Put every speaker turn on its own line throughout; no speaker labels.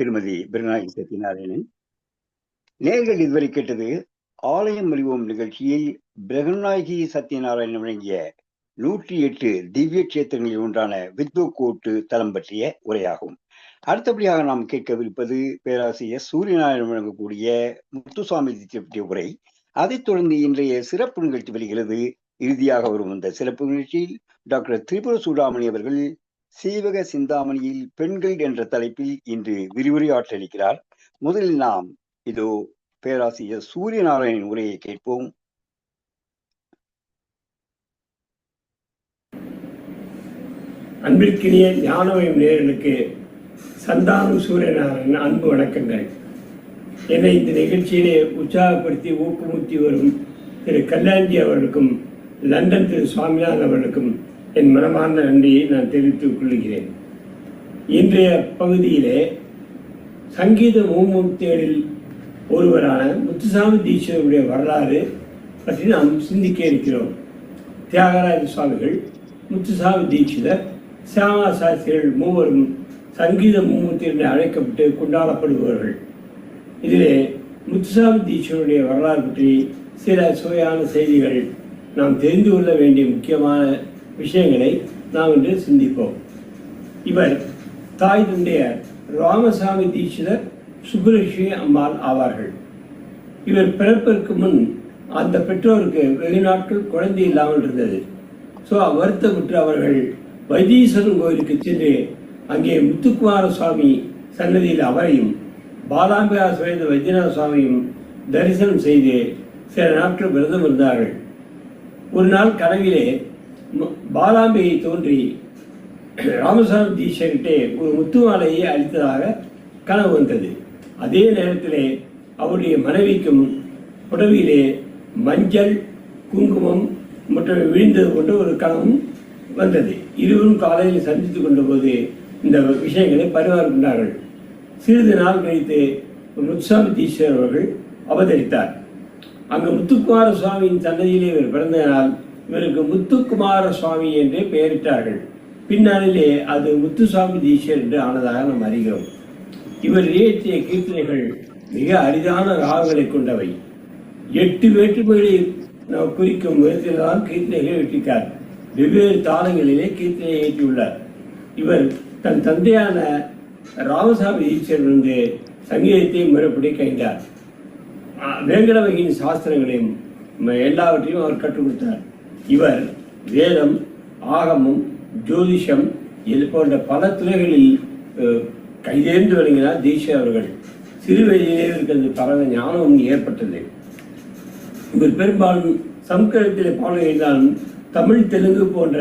திருமதி பிரணாயி சத்யநாராயணன் நேர்கள் இதுவரை கேட்டது ஆலயம் அறிவோம் நிகழ்ச்சியில் பிரகநாயகி சத்யநாராயணன் வழங்கிய நூற்றி எட்டு திவ்ய கஷேத்திரங்களில் ஒன்றான வித்வக்கோட்டு தலம் பற்றிய உரையாகும். அடுத்தபடியாக நாம் கேட்கவிருப்பது பேராசிரியர் சூரியநாராயணன் வழங்கக்கூடிய முத்துசாமி பற்றிய உரை. அதைத் தொடர்ந்து இன்றைய சிறப்பு நிகழ்ச்சி வருகிறது இறுதியாக வரும் இந்த சிறப்பு நிகழ்ச்சியில் டாக்டர் திரிபுர சூடாமணி அவர்கள் சீவக சிந்தாமணியில் பெண்கள் என்ற தலைப்பில் இன்று விரிவுரையாற்றளிக்கிறார் முதலில் நாம் இதோ பேராசிரியர் சூரியநாராயணன் உரையை கேட்போம்.
அன்பிற்கினிய ஞானமயம் நேர்களுக்கு சந்தானு சூரியநாராயணன் அன்பு வணக்கங்கள். என்னை இந்த நிகழ்ச்சியிலே உற்சாகப்படுத்தி ஊக்கமுத்தி வரும் திரு கல்யாண்ஜி அவர்களுக்கும் லண்டன் திரு சுவாமிநாதன் அவர்களுக்கும் என் மனமார்ந்த நன்றியை நான் தெரிவித்துக் கொள்கிறேன். இன்றைய பகுதியிலே சங்கீத மூமூர்த்திகளில் ஒருவரான முத்துசாமி தீட்சருடைய வரலாறு பற்றி நாம் சிந்திக்க இருக்கிறோம். தியாகராஜ சுவாமிகள் முத்துசாமி தீட்சிதர் சியாமா சாஸ்திரிகள் மூவரும் சங்கீத மூமூர்த்தி என்று அழைக்கப்பட்டு கொண்டாடப்படுபவர்கள். இதிலே முத்துசாமி தீட்சருடைய வரலாறு பற்றி சில சுவையான செய்திகள் நாம் தெரிந்து கொள்ள வேண்டிய முக்கியமான விஷயங்களை நாம் இன்று சிந்திப்போம். இவர் தாய் தந்தைய ராமசாமி தீட்சிதர் சுப்புலட்சுமி அம்மாள் ஆவார்கள். இவர் பிறப்பிற்கு முன் அந்த பெற்றோருக்கு வெகு குழந்தை இல்லாமல் இருந்தது. ஸோ வருத்தப்பட்டு அவர்கள் வைத்தீஸ்வரன் கோயிலுக்கு சென்று அங்கே முத்துக்குமார சுவாமி சன்னதியில் அவரையும் பாலாம்பிகா சுவேந்த வைத்தியநாத சுவாமியும் தரிசனம் செய்து சில நாட்கள் விரதம் இருந்தார்கள். ஒரு நாள் கனவிலே பாலாம்பிகை தோன்றி ராமசாமி தீட்சர்கிட்டே ஒரு முத்து மாலையை அளித்ததாக கனவு வந்தது. அதே நேரத்திலே அவருடைய மனைவிக்கும் புடவியிலே மஞ்சள் குங்குமம் மற்றும் விழுந்தது கொண்டு ஒரு கனவும் வந்தது. இருவரும் காலையில் சந்தித்து கொண்டபோது இந்த விஷயங்களை பரிமாறிக்கொண்டார்கள் சிறிது நாள் கழித்து முத்துசாமி தீஸ்வரர் அவர்கள் அவதரித்தார். அங்கு முத்துக்குமார சுவாமியின் சன்னதியிலே இவர் பிறந்ததினால் இவருக்கு முத்துக்குமார சுவாமி என்று பெயரிட்டார்கள். பின்னாளிலே அது முத்துசாமி தீஷர் என்று ஆனதாக நாம் அறிகிறோம். இவர் இயற்றிய கீர்த்தனைகள் மிக அரிதான ராகங்களை கொண்டவை. எட்டு வேற்றுமைகளை நாம் குறிக்கும் விதத்தில்தான் கீர்த்தனைகளை வெட்டிக்கார் வெவ்வேறு தாளங்களிலே கீர்த்தனை இயற்றியுள்ளார். இவர் தன் தந்தையான ராமசாமி தீட்சரிலிருந்து சங்கீதத்தை முறைப்படி கைந்தார் வேங்கடவகையின் சாஸ்திரங்களையும் எல்லாவற்றையும் அவர் கற்றுக் கொடுத்தார். இவர் வேதம் ஆகமம் ஜோதிஷம் இது போன்ற பல துறைகளில் கைதேர்ந்து விளங்கினார் தீட்சை அவர்கள். சிறு வயதிலே இருக்கிறது பரந்த பரவ ஞானம் ஏற்பட்டது. இவர் பெரும்பாலும் சம்ஸ்கிருதத்திலே பாடல் எழுந்தாலும் தமிழ் தெலுங்கு போன்ற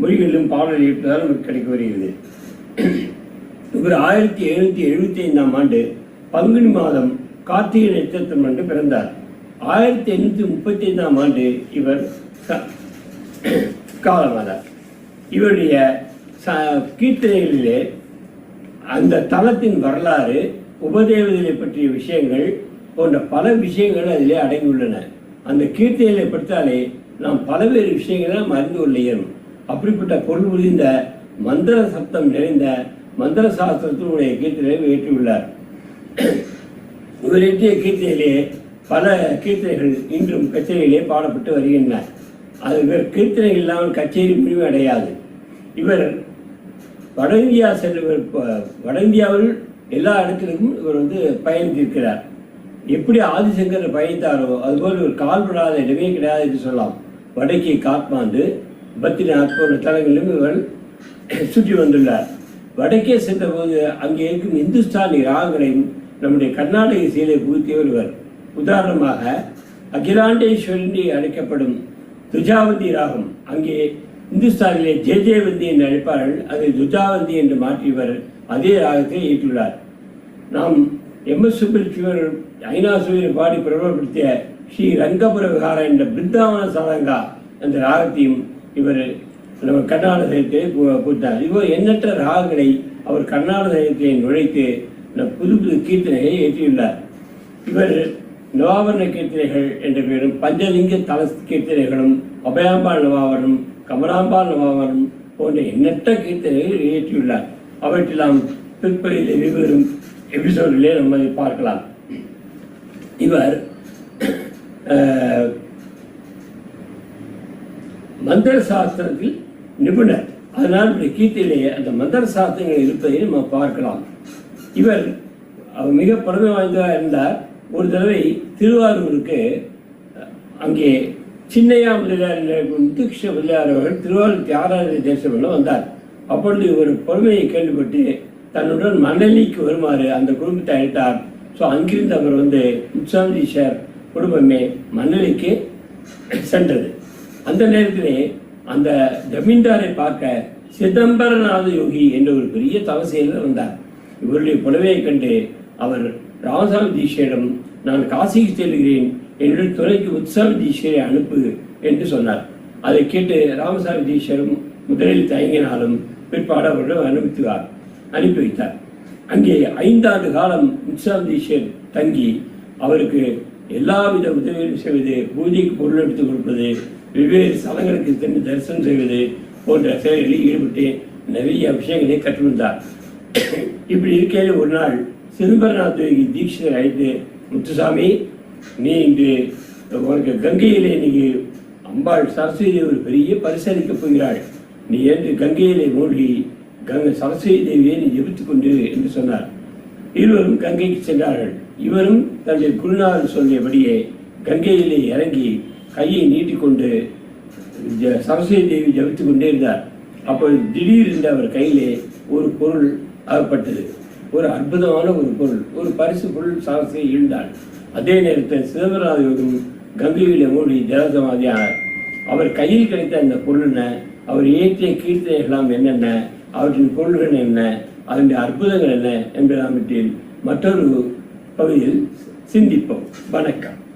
மொழிகளிலும் பாடல் எழுப்பதால் இவர் கிடைக்க வருகிறது. இவர் ஆயிரத்தி எழுநூத்தி எழுபத்தி ஐந்தாம் ஆண்டு பங்குனி மாதம் கார்த்திகை நட்சத்திரம் அன்று பிறந்தார். ஆயிரத்தி எண்ணூத்தி முப்பத்தி ஐந்தாம் ஆண்டு இவர் ச- இவருடைய ச- கீர்த்தனைகளிலே அந்த தலத்தின் வரலாறு உபதேவதைகளை பற்றிய விஷயங்கள் போன்ற பல விஷயங்கள் அதிலே அடங்கியுள்ளன. அந்த கீர்த்தனைகளை படித்தாலே நாம் பல்வேறு விஷயங்களை நாம் அறிந்து கொள்ள இயலும். அப்படிப்பட்ட பொருள் புரிந்த மந்திர சப்தம் நிறைந்த மந்திர சாஸ்திரத்தினுடைய கீர்த்தனை இயற்றியுள்ளார். இவர் இயற்றிய கீர்த்தனையிலே பல கீர்த்தனைகள் இன்றும் கச்சேரியிலே பாடப்பட்டு வருகின்றன. அது இவர் கீர்த்தனை இல்லாமல் கச்சேரி முடிவு அடையாது. இவர் வட இந்தியா சென்றவர் வட இந்தியாவில் எல்லா இடத்துலையும் இவர் வந்து பயணித்திருக்கிறார். எப்படி ஆதிசங்கர் பயணித்தாரோ அதுபோல் இவர் கால்படாத இடமே கிடையாது என்று சொல்லலாம். வடக்கே காத்மாண்டு பத்ரிநாத் போன்ற தலங்களிலும் இவர் சுற்றி வந்துள்ளார். வடக்கே சென்றபோது அங்கே இருக்கும் இந்துஸ்தானி ராகங்களையும் நம்முடைய கர்நாடக இசையிலே புகுத்தியவர் இவர். உதாரணமாக அகிலாண்டேஸ்வரி அழைக்கப்படும் துஜாவந்தி ராகம். அங்கே இந்துஸ்தானிலே ஜே ஜேவந்தி என்று அழைப்பார்கள். அதை துஜாவந்தி என்று மாற்றியவர் அதே ராகத்தை இயற்றியுள்ளார். நாம் எம் எஸ் ஐநா ஐநாசுவரை பாடி பிரபலப்படுத்திய ஸ்ரீ ரங்கபுர விகாரம் என்ற பிருந்தாவன சதங்கா என்ற ராகத்தையும் இவர் நம்ம கர்நாடகத்தை கூட்டார் இவர் எண்ணற்ற ராகங்களை அவர் கர்நாடகத்தை நுழைத்து புது புது கீர்த்தனைகளை ஏற்றியுள்ளார் இவர் நவாவரண கீர்த்தனைகள் என்ற பெயரும் பஞ்சலிங்க தல கீர்த்தனைகளும் அபயாம்பாள் நவாவரணம் கமலாம்பாள் நவாவரணம் போன்ற எண்ணற்ற கீர்த்தனைகளை இயற்றியுள்ளார் அவற்றெல்லாம் பிற்பகுதியில் வெவ்வேறும் எபிசோடிலே நம்ம பார்க்கலாம். இவர் மந்திர சாஸ்திரத்தில் நிபுணர். அதனால் இந்த கீர்த்தியிலேயே அந்த மந்திர சாஸ்திரங்கள் இருப்பதை நம்ம பார்க்கலாம். இவர் அவர் மிக பழமை வாய்ந்ததாக இருந்தார். ஒரு தடவை திருவாரூருக்கு அங்கே சின்னையா முதலியார் முத்துக்ஷ முத்துகிருஷ்ண முதலியார் அவர்கள் திருவாரூர் தியாகராஜ தேசமெல்லாம் வந்தார். அப்பொழுது இவர் பொறுமையை கேள்விப்பட்டு தன்னுடன் மணலிக்கு வருமாறு அந்த குடும்பத்தை அழைத்தார். ஸோ அங்கிருந்து அவர் வந்து உற்சாந்தீஷர் குடும்பமே மணலிக்கு சென்றது. அந்த நேரத்திலே அந்த ஜமீன்தாரை பார்க்க சிதம்பரநாத யோகி என்ற ஒரு பெரிய தவசையில் வந்தார். இவருடைய புலவையை கண்டு அவர் ராமசாமி தீட்சையிடம் நான் காசிக்கு செல்கிறேன். என்னுடைய துணைக்கு உற்சவ தீட்சையை அனுப்பு என்று சொன்னார். அதை கேட்டு ராமசாமி தீஷரும் முதலில் தயங்கினாலும் பிற்பாடு அவரிடம் அனுப்பித்தார் அனுப்பி வைத்தார். அங்கே ஐந்தாண்டு காலம் உற்சவ தீஷர் தங்கி அவருக்கு எல்லாவித உதவிகளும் செய்வது பூஜைக்கு பொருள் எடுத்துக் கொடுப்பது வெவ்வேறு ஸ்தலங்களுக்கு சென்று தரிசனம் செய்வது போன்ற செயல்களில் ஈடுபட்டு நிறைய விஷயங்களை கற்றுவந்தார் இப்படி இருக்கையில் ஒரு நாள் சிதம்பரநாத்துக்கு தீட்சிதர் அழைத்து முத்துசாமி நீ இன்று உனக்கு கங்கையிலே நீ அம்பாள் சரஸ்வதி ஒரு பெரிய பரிசளிக்கப் போகிறாள். நீ என்று கங்கையிலே மூழ்கி கங்கை சரஸ்வதி தேவியை நீ ஜெபித்துக் கொண்டு என்று சொன்னார். இருவரும் கங்கைக்கு சென்றார்கள். இவரும் தன்னுடைய குருநாதர் சொல்லியபடியே கங்கையிலே இறங்கி கையை நீட்டிக்கொண்டு சரஸ்வதி தேவி ஜபித்துக் கொண்டே இருந்தார். அப்பொழுது திடீரென்று அவர் கையிலே ஒரு பொருள் அகப்பட்டது. ஒரு அற்புதமான ஒரு பொருள். ஒரு பரிசு பொருள் சாகசை ஈழ்ந்தாள். அதே நேரத்தில் சிதம்பரநாதரும் கங்கையிலே மூடி ஜலசமாதியானார் அவர் கையில் கிடைத்த அந்த பொருள் என்ன? அவர் இயற்றிய கீர்த்தனைகளாம் என்னென்ன? அவற்றின் பொருள்கள் என்ன? அதனுடைய அற்புதங்கள் என்ன? என்பதாம் பற்றி மற்றொரு பகுதியில் சிந்திப்போம். வணக்கம்.